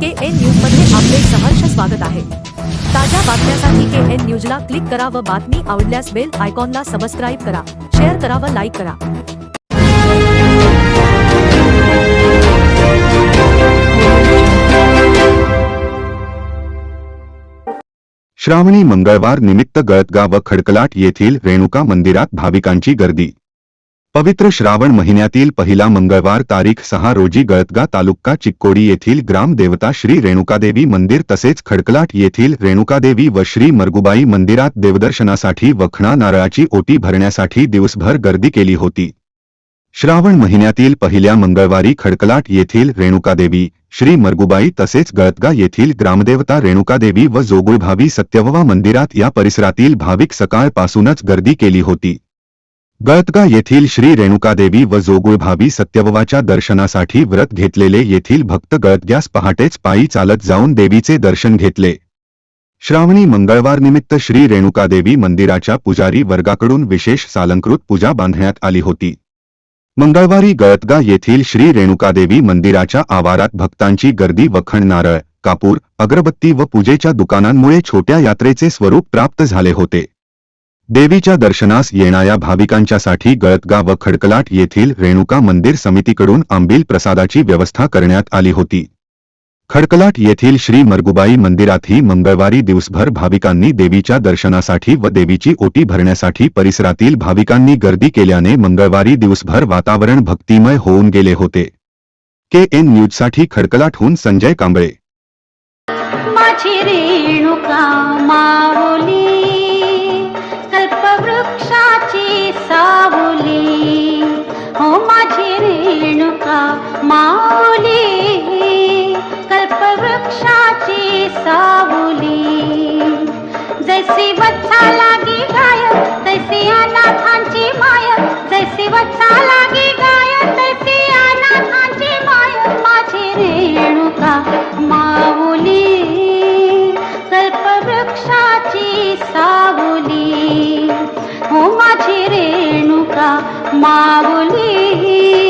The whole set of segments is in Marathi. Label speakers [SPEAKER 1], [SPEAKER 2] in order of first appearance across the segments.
[SPEAKER 1] के एन न्यूज़ मध्ये आपले सहर्ष स्वागत आहे. ताज्या बातम्यांसाठी के एन न्यूजला क्लिक करा व बातमी आवडल्यास बेल आयकॉनला सबस्क्राईब करा. शेअर करा व लाईक करा.
[SPEAKER 2] श्रावणी मंगळवार निमित्त गळतगाव व खडकलाट येथील रेणुका मंदिरात भाविकांची गर्दी. पवित्र श्रावण महिन्यातील पहिला मंगळवार तारीख सहा रोजी गळतगा तालुका चिक्कोडी येथील ग्रामदेवता श्री रेणुकादेवी मंदिर तसेच खडकलाट येथील रेणुकादेवी व श्री मरगुबाई मंदिरात देवदर्शनासाठी वखणा नारळाची ओटी भरण्यासाठी दिवसभर गर्दी केली होती. श्रावण महिन्यातील पहिल्या मंगळवारी खडकलाट येथील रेणुकादेवी श्री मरगुबाई तसेच गळतगा येथील ग्रामदेवता रेणुकादेवी व जोगुळभावी सत्यववा मंदिरात या परिसरातील भाविक सकाळपासूनच गर्दी केली होती. गळतगा येथील श्री रेणुकादेवी व जोगुळभावी सत्यववाच्या दर्शनासाठी व्रत घेतलेले येथील भक्त गळतग्यास पहाटेच पायी चालत जाऊन देवीचे दर्शन घेतले. श्रावणी मंगळवार निमित्त श्री रेणुकादेवी मंदिराच्या पुजारी वर्गाकडून विशेष सालंकृत पूजा बांधण्यात आली होती. मंगळवारी गळतगा येथील श्री रेणुकादेवी मंदिराच्या आवारात भक्तांची गर्दी वखण नारळ कापूर अगरबत्ती व पूजेच्या दुकानांमुळे छोट्या यात्रेचे स्वरूप प्राप्त झाले होते. देवीच्या दर्शनास येणाऱ्या भाविकांच्यासाठी गळतगा व खडकलाट येथील रेणुका मंदिर समितीकडून आंबील प्रसादाची व्यवस्था करण्यात आली होती. खडकलाट येथील श्री मरगुबाई मंदिरातही मंगळवारी दिवसभर भाविकांनी देवीच्या दर्शनासाठी व देवीची ओटी भरण्यासाठी परिसरातील भाविकांनी गर्दी केल्याने मंगळवारी दिवसभर वातावरण भक्तिमय होऊन गेले होते. के एन न्यूजसाठी खडकलाटहून संजय कांबळे.
[SPEAKER 3] माऊली कल्पवृक्षाची सावली. जैसी वच्छा लागी गाय तैसी अनाथांची माय जैसी वच्छा लागी गाय तैसी अनाथांची माय माझी रेणुका माऊली कल्पवृक्षाची सावली. हो माझी रेणुका माऊली.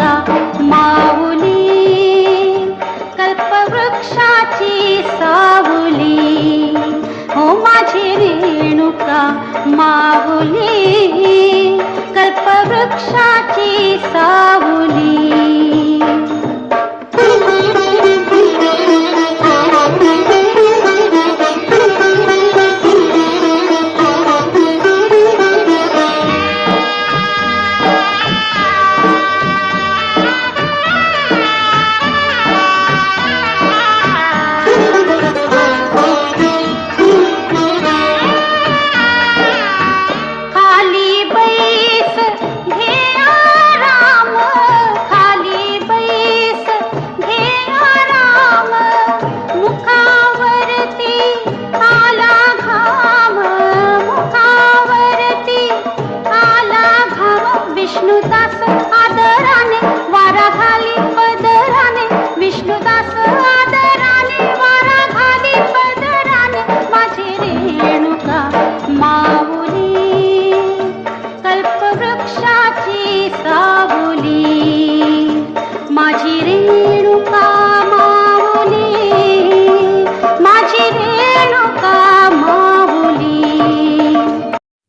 [SPEAKER 3] रेणुका माऊली? कल्पवृक्षाची सावली. हो माझी रेणुका माऊली? कल्पवृक्षाची सावली.